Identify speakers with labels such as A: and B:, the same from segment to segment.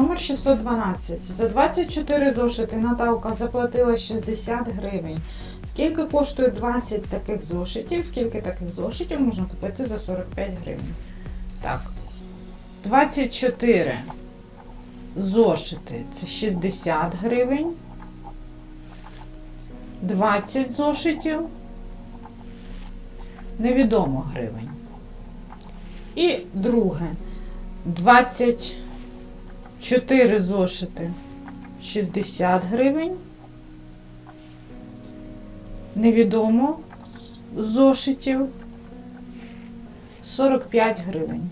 A: Номер 612. За 24 зошити Наталка заплатила 60 гривень. Скільки коштує 20 таких зошитів? Скільки таких зошитів можна купити за 45 гривень? Так. 24 зошити це 60 гривень. 20 зошитів. Невідомо гривень. І друге. 24 зошити 60 гривень. Невідомо зошитів 45 гривень.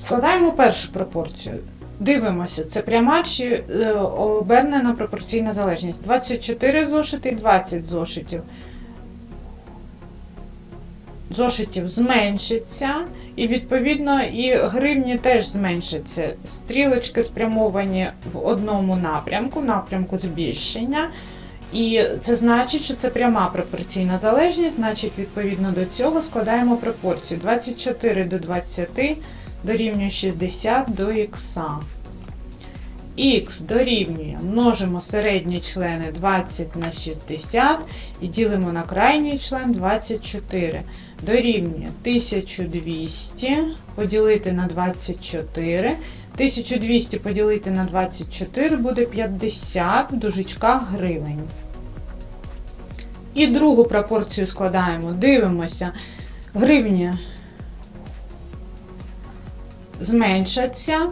A: Складаємо першу пропорцію. Дивимося, це пряма чи е, обернена пропорційна залежність. 24 зошити і 20 зошитів. Зошитів зменшиться, і відповідно і гривні теж зменшаться. Стрілочки спрямовані в одному напрямку, напрямку збільшення. І це значить, що це пряма пропорційна залежність, значить, відповідно до цього складаємо пропорцію 24 до 20 дорівнює 60 до х. Х дорівнює, множимо середні члени 20 на 60 і ділимо на крайній член 24. Дорівнює 1200 поділити на 24. 1200 поділити на 24 буде 50 в дужечках гривень. І другу пропорцію складаємо. Дивимося. Гривні зменшаться.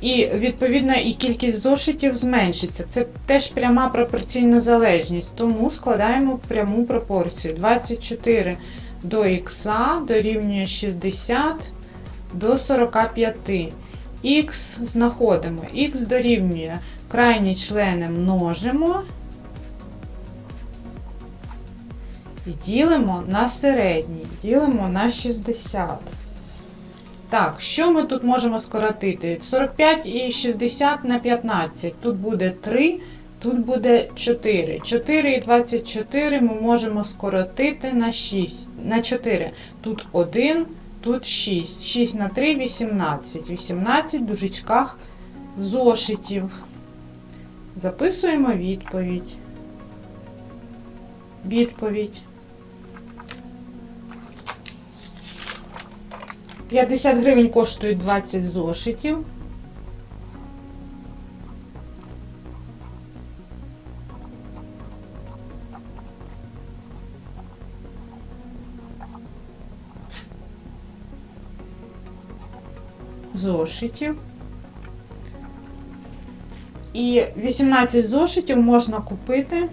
A: І, відповідно, і кількість зошитів зменшиться. Це теж пряма пропорційна залежність, тому складаємо пряму пропорцію. 24 до х дорівнює 60 до 45. Х знаходимо. Х дорівнює крайні члени множимо і ділимо на середній. Ділимо на 60. Так, що ми тут можемо скоротити? 45 і 60 на 15. Тут буде 3, тут буде 4. 4 і 24 ми можемо скоротити на 6, на 4. Тут 1, тут 6. 6 на 3 18. 18 в дужечках зошитів. Записуємо відповідь. Відповідь. 50 гривень коштують 20 зошитів. Зошитів. І 18 зошитів можна купити.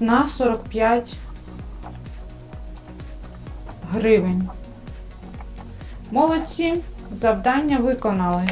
A: На 45 гривень. Молодці, завдання виконали.